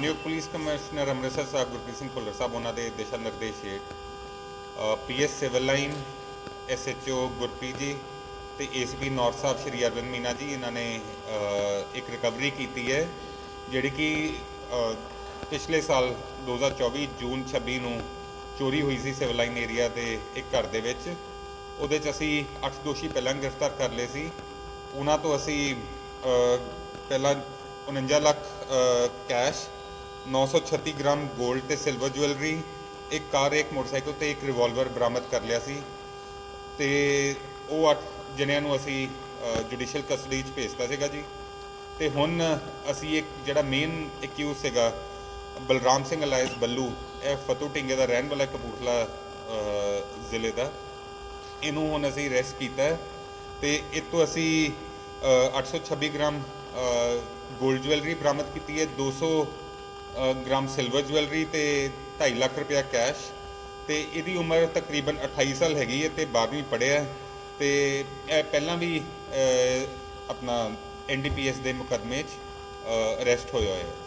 New police commissioner Amritsar Sahib Gurpreet Singh Bhullar Sahib ਉਹਨਾਂ ਦੇ ਦਿਸ਼ਾ ਨਿਰਦੇਸ਼ ਹੇਠ PS civil line SHO Gurpreet ji ਤੇ ਏਸੀਪੀ ਨੌਰਥ ਸਾਹਿਬ ਸ਼੍ਰੀ ਅਰਵਿੰਦ ਮੀਨਾ ਜੀ, ਇਹਨਾਂ ਨੇ ਇੱਕ ਰਿਕਵਰੀ ਕੀਤੀ ਹੈ, ਜਿਹੜੀ ਕਿ ਪਿਛਲੇ ਸਾਲ 2024 ਜੂਨ 26 ਨੂੰ ਚੋਰੀ ਹੋਈ ਸੀ ਸਿਵਲ ਲਾਈਨ ਏਰੀਆ ਦੇ ਇੱਕ ਘਰ ਦੇ ਵਿੱਚ। ਉਹਦੇ 'ਚ ਅਸੀਂ 8 ਦੋਸ਼ੀ ਪਹਿਲਾਂ ਗ੍ਰਿਫਤਾਰ ਕਰ ਲਏ ਸੀ। ਉਹਨਾਂ ਤੋਂ ਅਸੀਂ ਪਹਿਲਾਂ 49 ਲੱਖ ਕੈਸ਼ 936 ਗ੍ਰਾਮ 골ਡ ਤੇ ਸਿਲਵਰ ਜੁਐਲਰੀ ਇੱਕ ਕਾਰ ਇੱਕ ਮੋਟਰਸਾਈਕਲ ਤੇ ਇੱਕ ਰਿਵਾਲਵਰ ਬਰਾਮਦ ਕਰ ਲਿਆ ਸੀ। ਤੇ ਉਹ ਅੱਠ ਜਣਿਆਂ ਨੂੰ ਅਸੀਂ ਜੁਡੀਸ਼ੀਅਲ ਕਸਟਡੀ 'ਚ ਭੇਜਤਾ ਸੀਗਾ ਜੀ। ਤੇ ਹੁਣ ਅਸੀਂ ਇੱਕ ਜਿਹੜਾ ਮੇਨ ਐਕਿਊਜ਼ ਸੀਗਾ ਬਲਰਾਮ ਸਿੰਘ ਅਲਾਇਸ ਬੱਲੂ ਇਹ ਫਤੂ ਢਿੰਗੇ ਦਾ ਰਹਿਣ ਵਾਲਾ ਕਪੂਰਥਲਾ ਜ਼ਿਲ੍ਹੇ ਦਾ। ਇਹਨੂੰ ਹੁਣ ਅਸੀਂ ਅਰੈਸਟ ਕੀਤਾ ਹੈ। ਤੇ ਇਹ ਤੋਂ ਅਸੀਂ ਅ, 826 ਗ੍ਰਾਮ 골ਡ ਜੁਐਲਰੀ ਬਰਾਮਦ ਕੀਤੀ ਹੈ। 200 ਅ, ਗ੍ਰਾਮ ਸਿਲਵਰ ਜੁਐਲਰੀ ਤੇ 2.5 ਲੱਖ ਰੁਪਇਆ ਕੈਸ਼ ਤੇ ਇਹਦੀ ਉਮਰ ਤਕਰੀਬਨ 28 ਸਾਲ ਹੈਗੀ ਹੈ ਤੇ 12ਵੀਂ ਪੜ੍ਹਿਆ ਹੈ ਤੇ ਇਹ ਪਹਿਲਾਂ ਵੀ ਅ, ਆਪਣਾ ਐਨਡੀਪੀਐਸ ਦੇ ਮੁਕੱਦਮੇ 'ਚ ਅਰੈਸਟ ਹੋਇਆ ਹੋਇਆ ਹੈ।